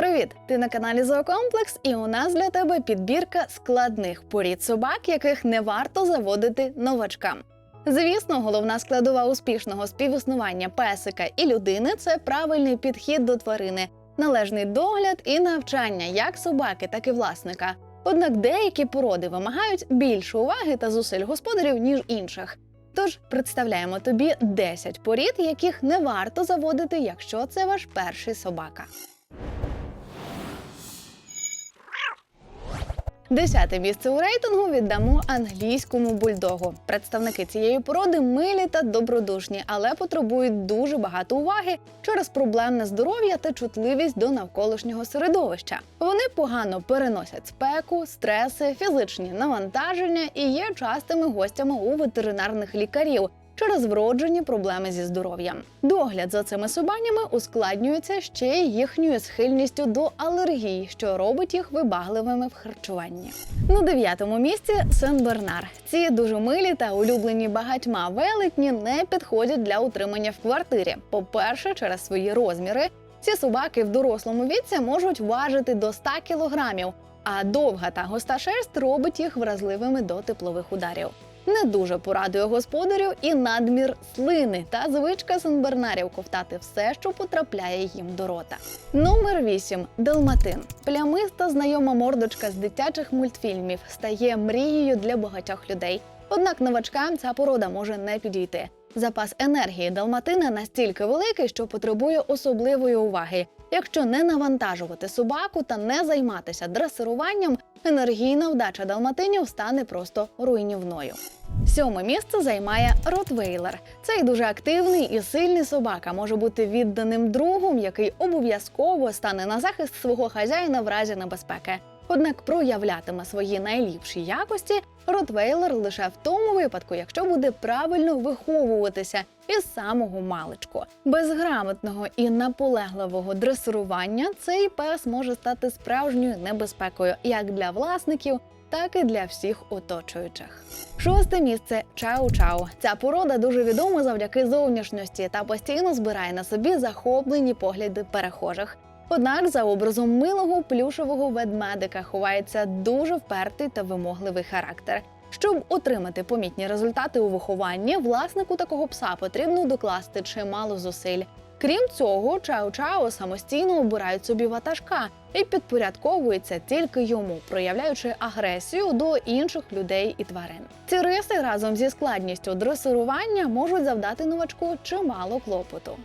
Привіт! Ти на каналі Зоокомплекс, і у нас для тебе підбірка складних порід собак, яких не варто заводити новачкам. Звісно, головна складова успішного співіснування песика і людини це правильний підхід до тварини, належний догляд і навчання як собаки, так і власника. Однак деякі породи вимагають більше уваги та зусиль господарів, ніж інших. Тож представляємо тобі 10 порід, яких не варто заводити, якщо це ваш перший собака. Десяте місце у рейтингу віддамо англійському бульдогу. Представники цієї породи милі та добродушні, але потребують дуже багато уваги через проблемне здоров'я та чутливість до навколишнього середовища. Вони погано переносять спеку, стреси, фізичні навантаження і є частими гостями у ветеринарних лікарів. Через вроджені проблеми зі здоров'ям. Догляд за цими собанями ускладнюється ще й їхньою схильністю до алергій, що робить їх вибагливими в харчуванні. На дев'ятому місці Сен-Бернар. Ці дуже милі та улюблені багатьма велетні не підходять для утримання в квартирі. По-перше, через свої розміри. Ці собаки в дорослому віці можуть важити до 100 кілограмів, а довга та густа шерсть робить їх вразливими до теплових ударів. Не дуже порадує господарю і надмір слини та звичка сенбернарів ковтати все, що потрапляє їм до рота. Номер 8. Далматин. Плямиста знайома мордочка з дитячих мультфільмів стає мрією для багатьох людей. Однак новачкам ця порода може не підійти. Запас енергії далматина настільки великий, що потребує особливої уваги. Якщо не навантажувати собаку та не займатися дресируванням, енергійна вдача далматинів стане просто руйнівною. Сьоме місце займає Ротвейлер. Цей дуже активний і сильний собака може бути відданим другом, який обов'язково стане на захист свого хазяїна в разі небезпеки. Однак проявлятиме свої найліпші якості Ротвейлер лише в тому випадку, якщо буде правильно виховуватися із самого маличку. Без грамотного і наполегливого дресирування цей пес може стати справжньою небезпекою як для власників, так і для всіх оточуючих. Шосте місце Чау-Чау. Ця порода дуже відома завдяки зовнішності та постійно збирає на собі захоплені погляди перехожих. Однак за образом милого плюшевого ведмедика ховається дуже впертий та вимогливий характер. Щоб отримати помітні результати у вихованні, власнику такого пса потрібно докласти чимало зусиль. Крім цього, Чао-Чао самостійно обирають собі ватажка і підпорядковується тільки йому, проявляючи агресію до інших людей і тварин. Ці риси разом зі складністю дресирування можуть завдати новачку чимало клопоту.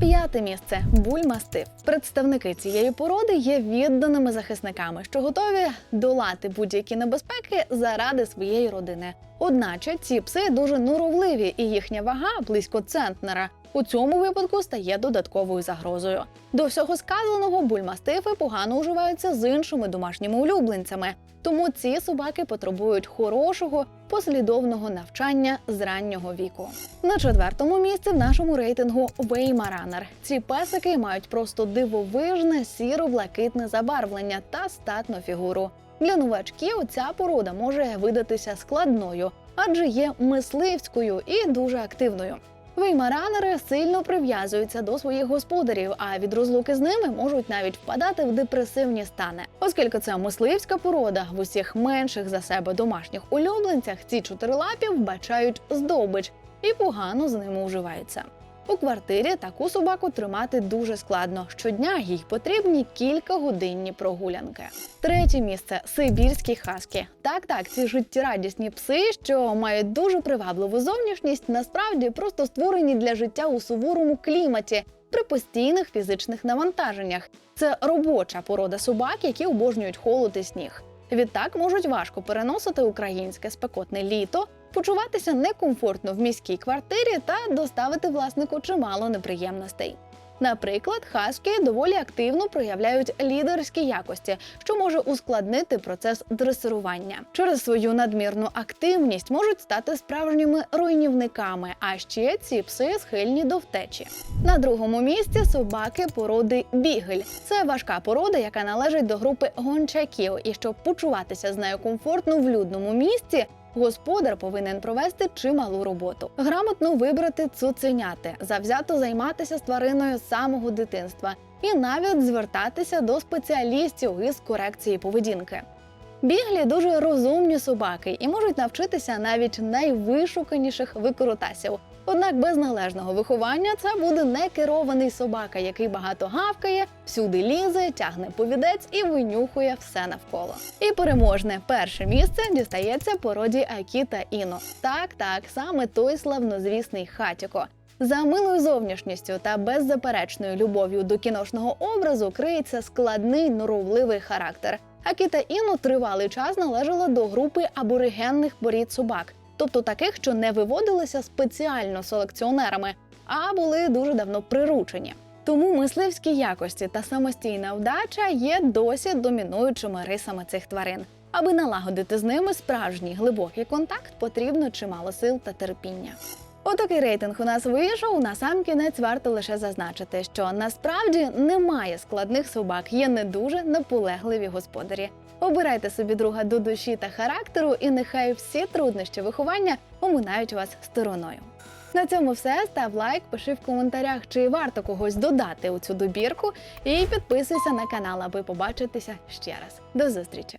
П'яте місце бульмастив. Представники цієї породи є відданими захисниками, що готові долати будь-які небезпеки заради своєї родини. Одначе ці пси дуже норовливі, і їхня вага близько центнера. У цьому випадку стає додатковою загрозою. До всього сказаного бульмастифи погано уживаються з іншими домашніми улюбленцями, тому ці собаки потребують хорошого послідовного навчання з раннього віку. На четвертому місці в нашому рейтингу Веймаранер. Ці песики мають просто дивовижне сіро-блакитне забарвлення та статну фігуру. Для новачків ця порода може видатися складною, адже є мисливською і дуже активною. Веймаранери сильно прив'язуються до своїх господарів, а від розлуки з ними можуть навіть впадати в депресивні стани. Оскільки це мисливська порода, в усіх менших за себе домашніх улюбленцях ці чотирилапі вбачають здобич і погано з ними уживаються. У квартирі таку собаку тримати дуже складно. Щодня їй потрібні кількагодинні прогулянки. Третє місце сибірські хаски. Так, так, ці життєрадісні пси, що мають дуже привабливу зовнішність, насправді просто створені для життя у суворому кліматі при постійних фізичних навантаженнях. Це робоча порода собак, які обожнюють холод і сніг. Відтак можуть важко переносити українське спекотне літо, почуватися некомфортно в міській квартирі та доставити власнику чимало неприємностей. Наприклад, хаски доволі активно проявляють лідерські якості, що може ускладнити процес дресирування. Через свою надмірну активність можуть стати справжніми руйнівниками. А ще ці пси схильні до втечі. На другому місці собаки породи бігель. Це важка порода, яка належить до групи гончаків, і щоб почуватися з нею комфортно в людному місці. Господар повинен провести чималу роботу, грамотно вибрати цуценяти, завзято займатися з твариною з самого дитинства і навіть звертатися до спеціалістів із корекції поведінки. Біглі дуже розумні собаки і можуть навчитися навіть найвишуканіших викрутасів. Однак без належного виховання це буде некерований собака, який багато гавкає, всюди лізе, тягне повідець і винюхує все навколо. І переможне перше місце дістається породі Акіта Іно. Так, так, саме той славнозвісний хатіко. За милою зовнішністю та беззаперечною любов'ю до кіношного образу криється складний норовливий характер. Акіта Іно тривалий час належала до групи аборигенних порід собак, тобто таких, що не виводилися спеціально селекціонерами, а були дуже давно приручені. Тому мисливські якості та самостійна вдача є досі домінуючими рисами цих тварин. Аби налагодити з ними справжній глибокий контакт, потрібно чимало сил та терпіння. Отакий рейтинг у нас вийшов. На сам кінець варто лише зазначити, що насправді немає складних собак, є не дуже наполегливі господарі. Обирайте собі друга до душі та характеру, і нехай всі труднощі виховання оминають вас стороною. На цьому все. Став лайк, пиши в коментарях, чи варто когось додати у цю добірку, і підписуйся на канал, аби побачитися ще раз. До зустрічі!